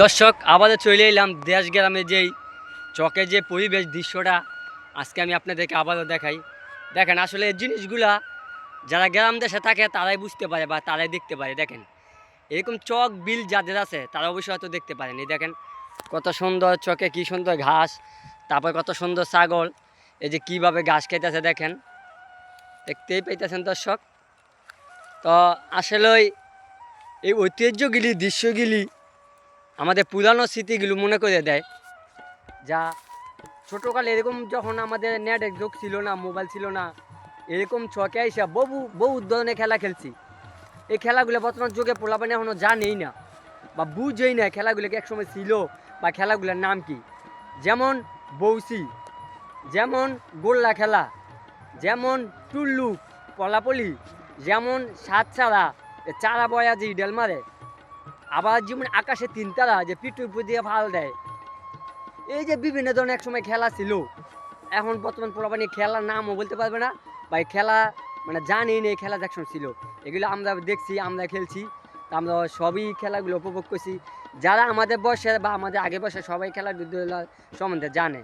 দর্শক, আবারও চলে এলাম দেশ গ্রামে যেই চকে যে পরিবেশ দৃশ্যটা, আজকে আমি আপনাদেরকে আবারও দেখাই। দেখেন, আসলে এই জিনিসগুলা যারা গ্রাম দেশে থাকে, তারাই বুঝতে পারে বা তারাই দেখতে পারে। দেখেন, এরকম চক, বিল যাদের আছে, তারা অবশ্যই হয়তো দেখতে পারেন। এই দেখেন, কত সুন্দর চকে কি সুন্দর ঘাস, তারপর কত সুন্দর ছাগল, এই যে কীভাবে ঘাস খাইতেছে দেখেন। দেখতেই পাইতেছেন দর্শক। তো আসলেই এই ঐতিহ্যগুলি, দৃশ্যগুলি আমাদের পুরানো স্মৃতিগুলো মনে করে দেয়। যা ছোটোকালে এরকম যখন আমাদের নেটের যোগ ছিল না মোবাইল ছিল না, এরকম ছকে আইসা বহু বহু ধরনের খেলা খেলছি। এই খেলাগুলো বর্তমান যুগে পোলাপানি এখনও জানেই না বা বুঝেই না খেলাগুলোকে একসময় ছিল বা খেলাগুলোর নাম কি। যেমন বৌসি, যেমন গোল্লা খেলা, যেমন টুল্লু পলাপলি যেমন সাত চারা চারা বয়া যে ডেল মারে। আবার যেমন আকাশে তিন তারা যে পিটু দিয়ে ফাল দেয়। এই যে বিভিন্ন ধরনের একসময় খেলা ছিল। এখন বর্তমান পোলাপানি খেলার নামও বলতে পারবে না। বা খেলা মানে জানি না এই খেলা দেখশন ছিল। এগুলো আমরা দেখছি, আমরা খেলছি। আমরা সবই খেলাগুলো উপভোগ করছি। যারা আমাদের বয়সের বা আমাদের আগে বয়সে সবাই খেলাধুলা সম্বন্ধে জানে।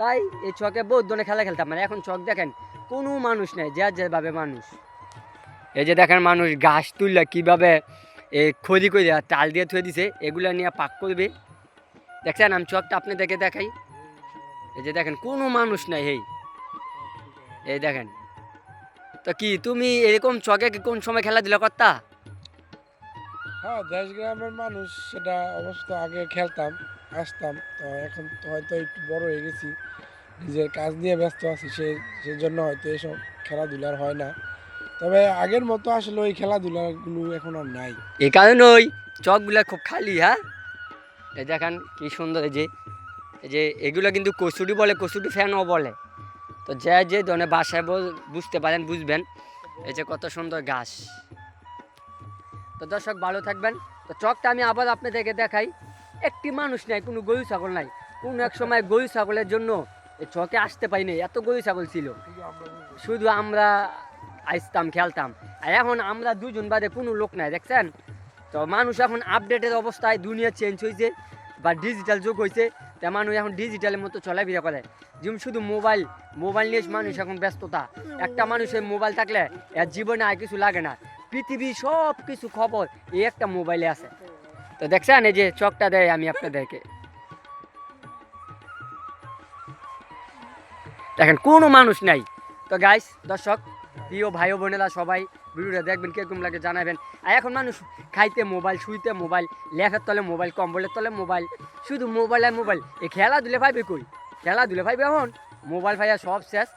তাই এই চকে বহুত ধরনের খেলা খেলতাম। মানে এখন চক দেখেন, কোনো মানুষ নেই, যে যেভাবে মানুষ। এই যে দেখেন মানুষ ঘাস তুললে কীভাবে এ খড়ি করে তাল দিয়ে থুয়ে দিছে। এগুলো নিয়ে পাক করবে। দেখছেন, আমি চকটা আপনাদেরকে দেখাই। এই যে দেখেন, কোনো মানুষ নাই এই এই দেখেন। তো কি, তুমি এরকম চকে কোন সময় খেলা খেলাধুলা করতা? হ্যাঁ দেশ গ্রামের মানুষ, সেটা অবশ্য আগে খেলতাম, আসতাম। তো এখন তো হয়তো একটু বড় হয়ে গেছি। নিজের কাজ নিয়ে ব্যস্ত আছি, সে জন্য হয়তো এসব খেলাধুলার হয় না। তবে আগের মতো আসলে ওই খেলাধুলাগুলো এখন আর নাই। এই কারণে ওই চকগুলো খুব খালি হ্যাঁ? এই দেখেন কি সুন্দর, এই যে এই যে এগুলো কিন্তু কসুরি বলে কসুরি ফ্যানও বলে। তো যে যে ধরনের বাসায় বুঝতে পারেন, বুঝবেন, এই যে কত সুন্দর ঘাস। তো দর্শক, ভালো থাকবেন। তো চকটা আমি আবার আপনাদেরকে দেখাই। একটি মানুষ নাই, কোনো গরু ছাগল নাই। কোনো এক সময় গরু ছাগলের জন্য চকে আসতে পারিনি, এত গরু ছাগল ছিল। শুধু আমরা আসতাম খেলতাম। আর এখন আমরা দুজন বাদে কোনো লোক নাই, দেখছেন? তো মানুষ এখন আপডেটের অবস্থায়, দুনিয়া চেঞ্জ হয়েছে বা ডিজিটাল যুগ হয়েছে তা মানুষ এখন ডিজিটালের মতো চলাফেরা করে। যেমন শুধু মোবাইল মোবাইল নিয়ে মানুষ এখন ব্যস্ততা। একটা মানুষের মোবাইল থাকলে এর জীবনে আর কিছু লাগে না। পৃথিবী সব কিছু খবর এই একটা মোবাইলে আছে। তো দেখছেন, এই যে চকটা দেয় আমি আপনাদেরকে। দেখেন, কোনো মানুষ নাই। তো গাইস দর্শক প্রিয় ভাই বোনেরা সবাই ভিডিওটা দেখবেন, কীরকম লাগে জানাবেন। আর এখন মানুষ খাইতে মোবাইল, শুইতে মোবাইল লেখার তলে মোবাইল, কম্বলের তলে মোবাইল, শুধু মোবাইল আর মোবাইল। এই খেলাধুলে পাইবে কই? খেলাধুলে ভাইবে এখন? মোবাইল ভাইয়া সব শেষ।